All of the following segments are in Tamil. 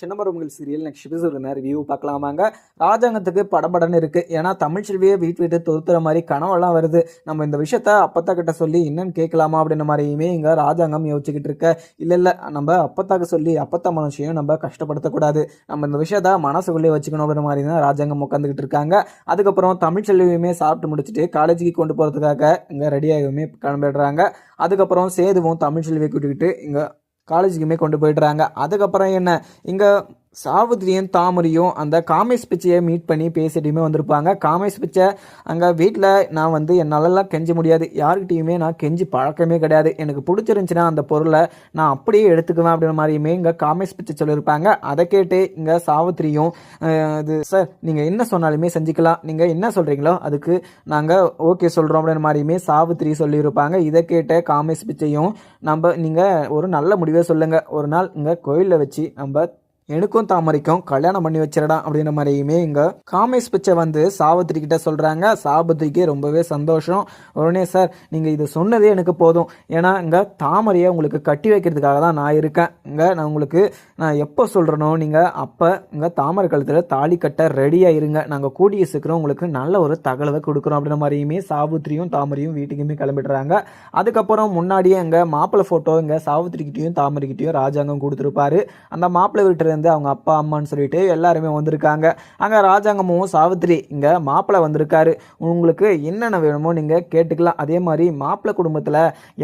Chinnamarumagal serial next episode review பார்க்கலாமாங்க? ராஜாங்கத்துக்கு படபடன்னு இருக்குது ஏன்னா தமிழ் செல்வியை வீட்டு விட்டு தொத்துற மாதிரி கனவெல்லாம் வருது. நம்ம இந்த விஷயத்த அப்பத்தா கிட்ட சொல்லி என்னன்னு கேட்கலாமா அப்படின்ற மாதிரியுமே இங்கே ராஜாங்கம் யோசிச்சுக்கிட்டு இருக்க. இல்லை இல்லை நம்ம அப்பத்தாக்கு சொல்லி அப்பத்தா மனுஷையும் நம்ம கஷ்டப்படுத்தக்கூடாது நம்ம இந்த விஷயத்த மனசுக்குள்ளே வச்சுக்கணும் அப்படின்ற மாதிரி தான் ராஜாங்கம் உட்காந்துக்கிட்டு இருக்காங்க. அதுக்கப்புறம் தமிழ் செல்வியுமே சாப்பிட்டு முடிச்சுட்டு காலேஜுக்கு கொண்டு போகிறதுக்காக இங்கே ரெடியாகவுமே கிளம்பிடுறாங்க. அதுக்கப்புறம் சேதுவும் தமிழ் செல்வியை கூட்டிக்கிட்டு இங்கே காலேஜுக்குமே கொண்டு போயிடுறாங்க. அதுக்கப்புறம் என்ன? இங்கே சாவித்திரியும் தாமரையும் அந்த காமேஷ் பிச்சையை மீட் பண்ணி பேசிட்டுமே வந்திருப்பாங்க. காமேஷ் பிச்சை அங்கே வீட்டில் நான் வந்து என்னாலலாம் கெஞ்ச முடியாது. யார்கிட்டயுமே நான் கெஞ்சி பழக்கமே கிடையாது. எனக்கு பிடிச்சிருந்துச்சின்னா அந்த பொருளை நான் அப்படியே எடுத்துக்குவேன் அப்படின்ற மாதிரியுமே இங்கே காமேஷ் பிச்சை சொல்லியிருப்பாங்க. அதை கேட்டு இங்கே சாவித்திரியும் இது சார் நீங்கள் என்ன சொன்னாலுமே செஞ்சுக்கலாம். நீங்கள் என்ன சொல்கிறீங்களோ அதுக்கு நாங்கள் ஓகே சொல்கிறோம் அப்படின்ற மாதிரியுமே சாவித்திரி சொல்லியிருப்பாங்க. இதை கேட்ட காமேஷ் பிச்சையும் நம்ம நீங்கள் ஒரு நல்ல முடிவை சொல்லுங்கள் ஒரு நாள் இங்கே கோயிலில் வச்சு நம்ம எனக்கும் தாமரைக்கும் கல்யாணம் பண்ணி வச்சிடடா அப்படின்ற மாதிரியுமே இங்க காமேஷ் பிச்சை வந்து சாவித்திரி கிட்ட சொல்றாங்க. சாவித்திரிக்கு ரொம்பவே சந்தோஷம். உடனே சார் நீங்க இது சொன்னதே எனக்கு போதும். ஏன்னா இங்க தாமரையை உங்களுக்கு கட்டி வைக்கிறதுக்காக தான் நான் இருக்கேன். இங்க நான் உங்களுக்கு நான் எப்போ சொல்றேனோ நீங்க அப்ப இங்க தாமரை கழுத்துல தாலி கட்ட ரெடியா இருங்க. நாங்க கூடிய சீக்கிரம் உங்களுக்கு நல்ல ஒரு தகவலை கொடுக்குறோம். அப்படின்ற மாதிரியுமே சாவித்திரியும் தாமரையும் வீட்டுக்குமே கிளம்பிடுறாங்க. அதுக்கப்புறம் முன்னாடியே இங்க மாப்பிள்ளை போட்டோ இங்க சாவித்திரிக்கிட்டையும் தாமரைக்கிட்டையும் ராஜாங்கம் கொடுத்துருப்பாரு. அந்த மாப்பிள்ளை வீட்டில் வந்து அவங்க அப்பா அம்மான்னு சொல்லிட்டு எல்லாருமே வந்திருக்காங்க. அங்கே ராஜாங்கமும் சாவித்திரி இங்கே மாப்பிள்ளை வந்திருக்காரு. உங்களுக்கு என்னென்ன வேணுமோ நீங்கள் கேட்டுக்கலாம். அதே மாதிரி மாப்பிள்ளை குடும்பத்தில்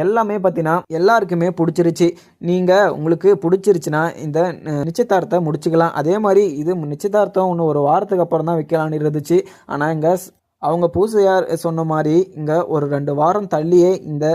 எல்லாமே பார்த்தீங்கன்னா எல்லாருக்குமே பிடிச்சிருச்சு. நீங்கள் உங்களுக்கு பிடிச்சிருச்சுன்னா இந்த நிச்சயதார்த்தத்தை முடிச்சுக்கலாம். அதே மாதிரி இது நிச்சயதார்த்தம் இன்னும் ஒரு வாரத்துக்கு அப்புறம் தான் வைக்கலான்னு இருந்துச்சு. ஆனால் இங்கே அவங்க பூசையார் சொன்ன மாதிரி இங்கே ஒரு ரெண்டு வாரம் தள்ளியே இந்த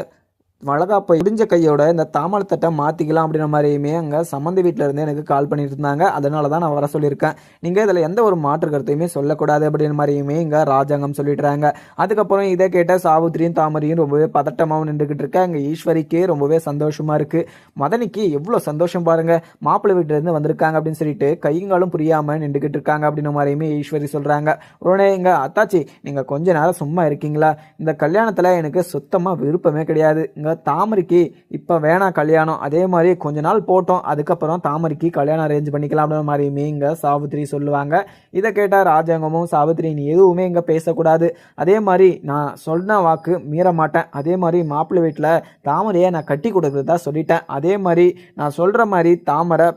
வளகாப்பை முடிஞ்ச கையோட இந்த தாமலத்தட்டை மாற்றிக்கலாம் அப்படின்ற மாதிரியுமே அங்கே சம்மந்தி வீட்டில் இருந்து எனக்கு கால் பண்ணிட்டு இருந்தாங்க. அதனால தான் நான் வர சொல்லியிருக்கேன். நீங்கள் இதில் எந்த ஒரு மாற்று கருத்தையுமே சொல்லக்கூடாது அப்படின்ற மாதிரியுமே இங்கே ராஜாங்கம் சொல்லிடுறாங்க. அதுக்கப்புறம் இதை கேட்ட சாவித்திரியும் தாமரையும் ரொம்பவே பதட்டமாகவும் நின்றுக்கிட்டு இருக்கேன் இங்கே ஈஸ்வரிக்கே ரொம்பவே சந்தோஷமாக இருக்குது மதனிக்கு எவ்வளோ சந்தோஷம் பாருங்கள் மாப்பிள்ளை வீட்டிலேருந்து வந்திருக்காங்க அப்படின்னு சொல்லிட்டு கையங்காலும் புரியாமல் நின்றுக்கிட்டு இருக்காங்க அப்படின்ற மாதிரியுமே ஈஸ்வரி சொல்கிறாங்க உடனே எங்கள் அத்தாச்சி நீங்கள் கொஞ்ச நேரம் சும்மா இருக்கீங்களா? இந்த கல்யாணத்தில் எனக்கு சுத்தமாக விருப்பமே கிடையாது. இங்கே தாமரைக்கு இப்போ வேணாம் கல்யாணம். அதே மாதிரி கொஞ்ச நாள் போட்டோம். அதுக்கப்புறம் தாமரைக்கு கல்யாணம் அரேஞ்ச் பண்ணிக்கலாம் அப்படின்ற மாதிரியுமே இங்கே சாவித்திரி சொல்லுவாங்க. இதை கேட்டால் ராஜாங்கமும் சாவித்திரி நீ எதுவுமே இங்கே பேசக்கூடாது. அதே மாதிரி நான் சொன்ன வாக்கு மீற மாட்டேன். அதே மாதிரி மாப்பிள்ளை வீட்டில் தாமரையை நான் கட்டி கொடுக்குறதா சொல்லிட்டேன். அதே மாதிரி நான் சொல்கிற மாதிரி தாமரை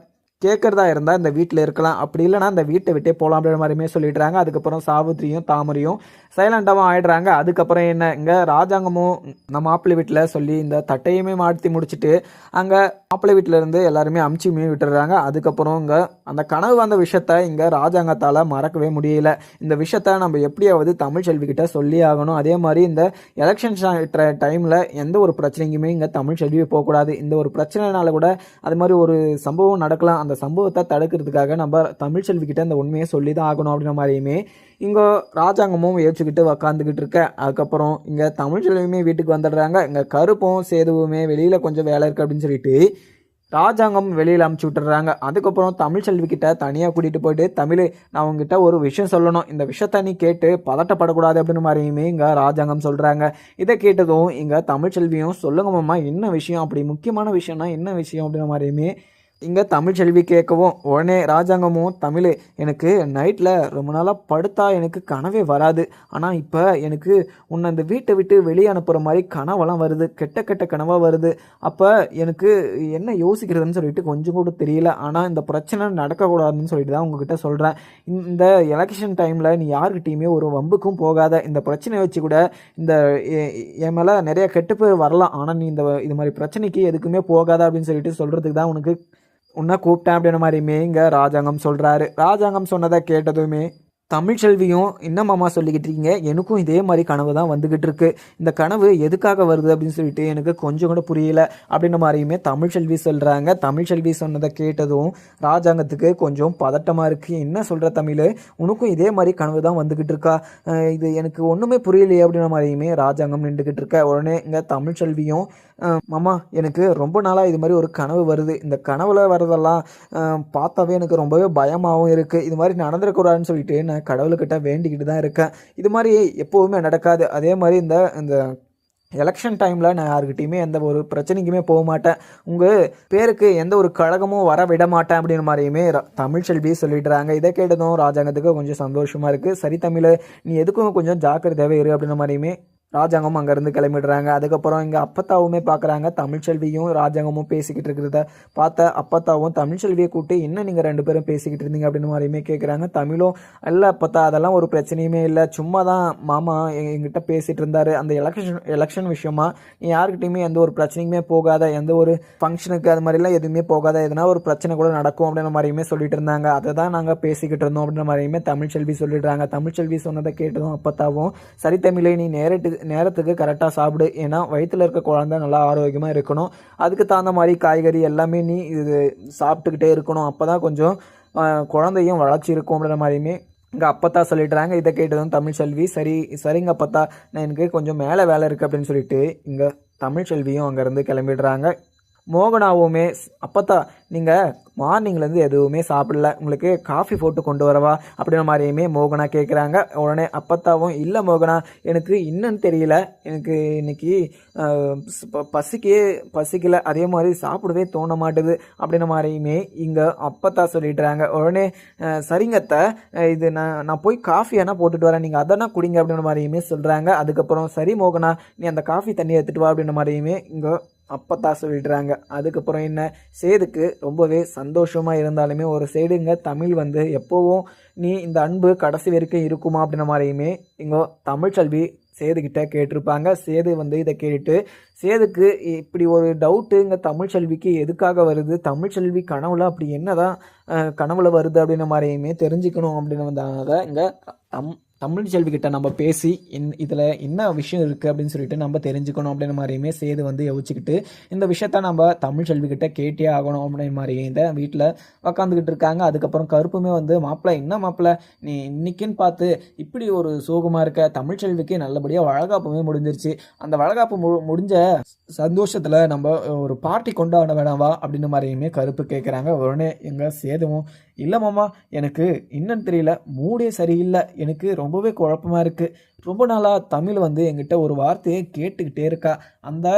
கேட்குறதா இருந்தால் இந்த வீட்டில் இருக்கலாம். அப்படி இல்லைனா இந்த வீட்டை விட்டே போகலாம் அப்படின்ற மாதிரியுமே சொல்லிடுறாங்க. அதுக்கப்புறம் சாவித்திரியும் தாமரையும் சைலண்டாகவும் ஆயிடுறாங்க. அதுக்கப்புறம் என்ன? இங்கே ராஜாங்கமும் நம்ம மாப்பிள்ளை வீட்டில் சொல்லி இந்த தட்டையுமே மாற்றி முடிச்சுட்டு அங்கே மாப்பிள்ளை வீட்டில் இருந்து எல்லாருமே அமுச்சியுமே விட்டுறாங்க அதுக்கப்புறம் இங்கே அந்த கனவு வந்த விஷயத்த இங்கே ராஜாங்கத்தால் மறக்கவே முடியல. இந்த விஷயத்த நம்ம எப்படியாவது தமிழ் செல்விக்கிட்ட சொல்லி ஆகணும். அதே மாதிரி இந்த எலெக்ஷன் டைமில் எந்த ஒரு பிரச்சனைக்குமே இங்கே தமிழ் செல்வி போகக்கூடாது இந்த ஒரு பிரச்சனைனால கூட அது மாதிரி ஒரு சம்பவம் நடக்கலாம். அந்த சம்பவத்தை தடுக்கிறதுக்காக நம்ம தமிழ் செல்வி கிட்ட இந்த உண்மையை சொல்லி தான் ஆகணும் அப்படின்ற மாதிரியுமே இங்கே ராஜாங்கமும் யோசிச்சுக்கிட்டு உக்காந்துக்கிட்டு இருக்க. அதுக்கப்புறம் இங்கே தமிழ் செல்வியுமே வீட்டுக்கு வந்துடுறாங்க. இங்கே கருப்பும் சேதுவுமே வெளியில் கொஞ்சம் வேலை இருக்குது அப்படின்னு சொல்லிட்டு ராஜாங்கம் வெளியில் அமுச்சு விட்டுறாங்க அதுக்கப்புறம் தமிழ்செல்வி கிட்ட தனியாக கூட்டிகிட்டு போயிட்டு தமிழ் நான் உங்ககிட்ட ஒரு விஷயம் சொல்லணும். இந்த விஷயத்த நீ கேட்டு பதட்டப்படக்கூடாது அப்படின்னு மாதிரியுமே இங்கே ராஜாங்கம் சொல்கிறாங்க இதை கேட்டதும் இங்கே தமிழ் செல்வியும் சொல்லுங்க மாமா என்ன விஷயம்? அப்படி முக்கியமான விஷயம்னா என்ன விஷயம்? அப்படின்ற மாதிரியுமே இங்கே தமிழ் செல்வி கேட்கவும் உடனே ராஜாங்கமும் தமிழ் எனக்கு நைட்டில் ரொம்ப நாளாக படுத்தா எனக்கு கனவே வராது. ஆனால் இப்போ எனக்கு உன்னை அந்த வீட்டை விட்டு வெளியே அனுப்புகிற மாதிரி கனவெல்லாம் வருது. கெட்ட கெட்ட கனவாக வருது. அப்போ எனக்கு என்ன யோசிக்கிறதுன்னு சொல்லிட்டு கொஞ்சம் கூட தெரியல. ஆனால் இந்த பிரச்சனை நடக்கக்கூடாதுன்னு சொல்லிட்டு தான் உங்ககிட்ட சொல்கிறேன் இந்த எலெக்ஷன் டைமில் நீ யார்கிட்டயுமே ஒரு வம்புக்கும் போகாத. இந்த பிரச்சனையை வச்சு கூட இந்த எ- என் மேலே நிறைய கெட்டுப்பேர் வரலாம். ஆனால் நீ இந்த இது மாதிரி பிரச்சனைக்கு எதுக்குமே போகாத அப்படின்னு சொல்லிட்டு சொல்கிறதுக்கு தான் உனக்கு உன்னை கூப்பிட்டேன் அப்படின்ற மாதிரியுமே இங்கே ராஜாங்கம் சொல்கிறாரு ராஜாங்கம் சொன்னதை கேட்டதுமே தமிழ்ச்செல்வியும் என்ன மாமா சொல்லிக்கிட்டு இருக்கீங்க? எனக்கும் இதே மாதிரி கனவு தான் வந்துக்கிட்டு இருக்கு. இந்த கனவு எதுக்காக வருது அப்படின்னு சொல்லிட்டு எனக்கு கொஞ்சம் கூட புரியல. அப்படின்ற மாதிரியுமே தமிழ் செல்வி சொல்கிறாங்க தமிழ் செல்வி சொன்னதை கேட்டதும் ராஜாங்கத்துக்கு கொஞ்சம் பதட்டமாக இருக்குது என்ன சொல்கிற தமிழ்? உனக்கும் இதே மாதிரி கனவு தான் வந்துக்கிட்டு இருக்கா? இது எனக்கு ஒன்றுமே புரியலையே அப்படின்ற மாதிரியுமே ராஜாங்கம் நின்றுக்கிட்டு இருக்க. உடனே இங்கே தமிழ் செல்வியும் மாமா எனக்கு ரொம்ப நாளாக இது மாதிரி ஒரு கனவு வருது. இந்த கனவில் வரதெல்லாம் பார்த்தாவே எனக்கு ரொம்பவே பயமாகவும் இருக்குது இது மாதிரி நடந்துடக்கூடாதுன்னு சொல்லிட்டு நான் கடவுள்கிட்ட வேண்டிக்கிட்டு தான் இருக்கேன். இது மாதிரி எப்போவுமே நடக்காது. அதே மாதிரி இந்த இந்த எலெக்ஷன் டைமில் நான் யாருக்கிட்டையுமே எந்த ஒரு பிரச்சனைக்குமே போக மாட்டேன். உங்கள் பேருக்கு எந்த ஒரு கழகமும் வர விட மாட்டேன் அப்படின்ற மாதிரியுமே ர- தமிழ்ச்செல்வி சொல்லிடுறாங்க. இதை கேட்டதும் ராஜாங்கத்துக்கு கொஞ்சம் சந்தோஷமாக இருக்குது சரி தமிழ் நீ எதுக்கும் கொஞ்சம் ஜாக்கிரதையாகவே இரு அப்படின்ற மாதிரியுமே ராஜாங்கம் அங்கேருந்து கிளம்பிடுறாங்க. அதுக்கப்புறம் இங்கே அப்பத்தாவுமே பார்க்குறாங்க. தமிழ்ச்செல்வியும் ராஜாங்கமும் பேசிக்கிட்டு இருக்கிறத பார்த்த அப்பத்தாவும் தமிழ்ச்செல்வியை கூப்பிட்டு என்ன நீங்கள் ரெண்டு பேரும் பேசிக்கிட்டு இருந்தீங்க? அப்படின்னு மாதிரியுமே கேட்குறாங்க தமிழும் இல்லை அப்பத்தா அதெல்லாம் ஒரு பிரச்சனையுமே இல்லை. சும்மா தான் மாமா எங்கிட்ட பேசிகிட்டு இருந்தார். அந்த எலெக்ஷன் எலெக்ஷன் விஷயமா நீ யாருக்கிட்டையுமே எந்த ஒரு பிரச்சனைக்குமே போகாத. எந்த ஒரு ஃபங்க்ஷனுக்கு அது மாதிரிலாம் எதுவுமே போகாத. எதனா ஒரு பிரச்சனை கூட நடக்கும். அப்படின்ற மாதிரியுமே சொல்லிட்டு இருந்தாங்க. அதை தான் நாங்கள் பேசிக்கிட்டு இருந்தோம் அப்படின்ற மாதிரியுமே தமிழ்ச்செல்வி சொல்லிடுறாங்க. தமிழ்ச்செல்வி சொன்னதை கேட்டதும் அப்பத்தாவும் சரி தமிழை நீ நேரிட்டு நேரத்துக்கு கரெக்டாக சாப்பிடு. ஏன்னா வயிற்றில் இருக்க குழந்தை நல்லா ஆரோக்கியமாக இருக்கணும். அதுக்கு தகுந்த மாதிரி காய்கறி எல்லாமே நீ இது சாப்பிட்டுக்கிட்டே இருக்கணும். அப்போ தான் கொஞ்சம் குழந்தையும் வளர்ச்சி இருக்கும் அப்படின்ற மாதிரியுமே இங்கே அப்பத்தா சொல்லிடுறாங்க. இதை கேட்டதும் தமிழ்ச்செல்வி சரி சரிங்க அப்பத்தா நான் எனக்கு கொஞ்சம் மேலே வேலை இருக்குது அப்படின்னு சொல்லிட்டு இங்கே தமிழ்ச்செல்வியும் அங்கேருந்து கிளம்பிடுறாங்க. மோகனாவுமே "ஸ்- அப்பத்தா நீங்கள் மார்னிங்லேருந்து எதுவுமே சாப்பிடல. உங்களுக்கு காஃபி போட்டு கொண்டு வரவா? அப்படின்ற மாதிரியுமே மோகனா கேட்குறாங்க உடனே அப்பத்தாவும் இல்லை மோகனா எனக்கு இன்னும் தெரியல. எனக்கு இன்னைக்கு பசிக்கே பசிக்கல. அதே மாதிரி சாப்பிடவே தோண மாட்டுது. அப்படின்ற மாதிரியுமே இங்கே அப்பத்தா சொல்லிடுறாங்க. உடனே சரிங்கத்தை இது நான் நான் போய் காஃபி வேணால் போட்டுட்டு வரேன். நீங்கள் அதனா குடிங்க. அப்படின்ற மாதிரியுமே சொல்கிறாங்க அதுக்கப்புறம் சரி மோகனா நீ அந்த காஃபி தண்ணி எடுத்துகிட்டு வா. அப்படின்ற மாதிரியுமே இங்கே அப்பத்தா சொல்லிடுறாங்க அதுக்கப்புறம் என்ன? சேதுக்கு ரொம்பவே சந்தோஷமாக இருந்தாலுமே ஒரு சைடுங்க தமிழ் வந்து எப்போவும் நீ இந்த அன்பு கடைசி வரைக்கும் இருக்குமா அப்படின்ற மாதிரியுமே இங்கே தமிழ்ச்செல்வி சேதுக்கிட்ட கேட்டிருப்பாங்க. சேது வந்து இதை கேட்டுட்டு சேதுக்கு இப்படி ஒரு டவுட்டு இங்கே தமிழ்ச்செல்விக்கு எதுக்காக வருது? தமிழ்ச்செல்வி கனவுல அப்படி என்னதான் தான் கனவுல வருது? அப்படின்ற மாதிரியுமே தெரிஞ்சுக்கணும் அப்படின்னு வந்தாங்க இங்கே தம் தமிழ் செல்வி கிட்ட நம்ம பேசி இன் இதில் என்ன விஷயம் இருக்குது அப்படின்னு சொல்லிட்டு நம்ம தெரிஞ்சுக்கணும் அப்படின்ற மாதிரியுமே சேது வந்து யோசிச்சுக்கிட்டு இந்த விஷயத்த நம்ம தமிழ் செல்வி கிட்ட கேட்டே ஆகணும் அப்படின்ற மாதிரி இந்த வீட்டில் உக்காந்துக்கிட்டு இருக்காங்க. அதுக்கப்புறம் கருப்புமே வந்து மாப்பிள்ளை என்ன மாப்பிள்ளை நீ இன்னைக்குன்னு பார்த்து இப்படி ஒரு சோகமாக இருக்க? தமிழ் செல்விக்கு நல்லபடியாக வழகாப்புமே முடிஞ்சிருச்சு. அந்த வழகாப்பு மு முடிஞ்ச சந்தோஷத்தில் நம்ம ஒரு பார்ட்டி கொண்டாட வேணாவா அப்படின்னு மாதிரியுமே கருப்பு கேட்குறாங்க உடனே எங்கள் சேதுவும் இல்லை மாமா எனக்கு இன்னும் தெரியல. மூடே சரியில்லை. எனக்கு ரொம்ப ரொம்பவே குழப்பமா இருக்குது ரொம்ப நாளாக தமிழ் வந்து என்கிட்ட ஒரு வார்த்தையை கேட்டுக்கிட்டே இருக்கா. அந்த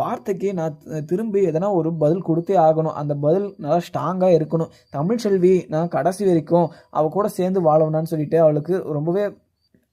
வார்த்தைக்கு நான் திரும்பி எதனா ஒரு பதில் கொடுத்தே ஆகணும். அந்த பதில் நல்லா ஸ்ட்ராங்காக இருக்கணும். தமிழ் செல்வி நான் கடைசி வரைக்கும் அவள் கூட சேர்ந்து வாழணும்னு சொல்லிட்டு அவளுக்கு ரொம்பவே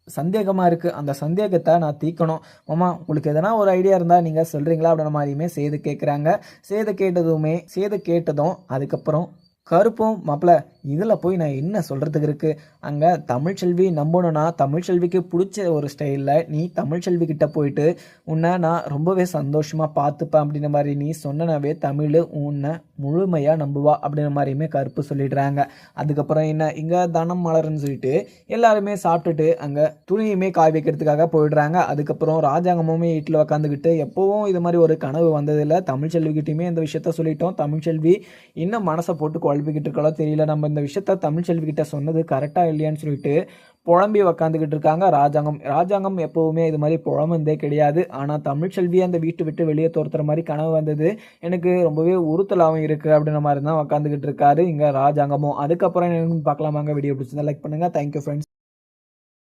சந்தேகமாக இருக்குது அந்த சந்தேகத்தை நான் தீர்க்கணும். மாமா உங்களுக்கு எதனா ஒரு ஐடியா இருந்தால் நீங்கள் சொல்கிறீங்களா அப்படின்ற மாதிரியுமே செய்து கேட்குறாங்க செய்து கேட்டதுமே செய்து கேட்டதும் அதுக்கப்புறம் கருப்பும் மாப்பிள்ள இதில் போய் நான் என்ன சொல்கிறதுக்கு இருக்குது அங்கே தமிழ்ச்செல்வி நம்பணும்னா தமிழ்ச்செல்விக்கு பிடிச்ச ஒரு ஸ்டைலில் நீ தமிழ்ச்செல்வி கிட்ட போயிட்டு உன்னை நான் ரொம்பவே சந்தோஷமாக பார்த்துப்பேன் அப்படின்ற மாதிரி நீ சொன்னனாவே தமிழ் உன்னை முழுமையாக நம்புவா அப்படின்ற மாதிரியுமே கருப்பு சொல்லிடுறாங்க. அதுக்கப்புறம் என்ன? இங்கே தனம் மலர்னு சொல்லிட்டு எல்லாருமே சாப்பிட்டுட்டு அங்கே துணியுமே காய் வைக்கிறதுக்காக போயிடுறாங்க. அதுக்கப்புறம் ராஜாங்கமுமே வீட்டில் உக்காந்துக்கிட்டு எப்போவும் இது மாதிரி ஒரு கனவு வந்ததில்லை. தமிழ்ச்செல்விக்கிட்டையுமே இந்த விஷயத்த சொல்லிட்டோம். தமிழ்ச்செல்வி இன்னும் மனசை போட்டு குழப்பிக்கிட்டு இருக்காளோ தெரியல. நம்ம இந்த விஷயத்த தமிழ்ச்செல்வி கிட்ட சொன்னது கரெக்டாக இல்லையான்னு சொல்லிட்டு புலம்பி உக்காந்துக்கிட்டு இருக்காங்க ராஜாங்கம். ராஜாங்கம் எப்போவுமே இது மாதிரி புலம்புந்தே கிடையாது. ஆனால் தமிழ்ச்செல்வி அந்த வீட்டு விட்டு வெளியே துரத்துற மாதிரி கனவு வந்தது. எனக்கு ரொம்பவே உறுத்தலாகவும் இருக்குது அப்படின்ற மாதிரி தான் உக்காந்துக்கிட்டு இருக்காரு இங்கே ராஜாங்கமும். அதுக்கப்புறம் என்னன்னு பார்க்கலாமாங்க வீடியோ பிடிச்சிருந்தா லைக் பண்ணுங்கள் தேங்க்யூ ஃப்ரெண்ட்ஸ்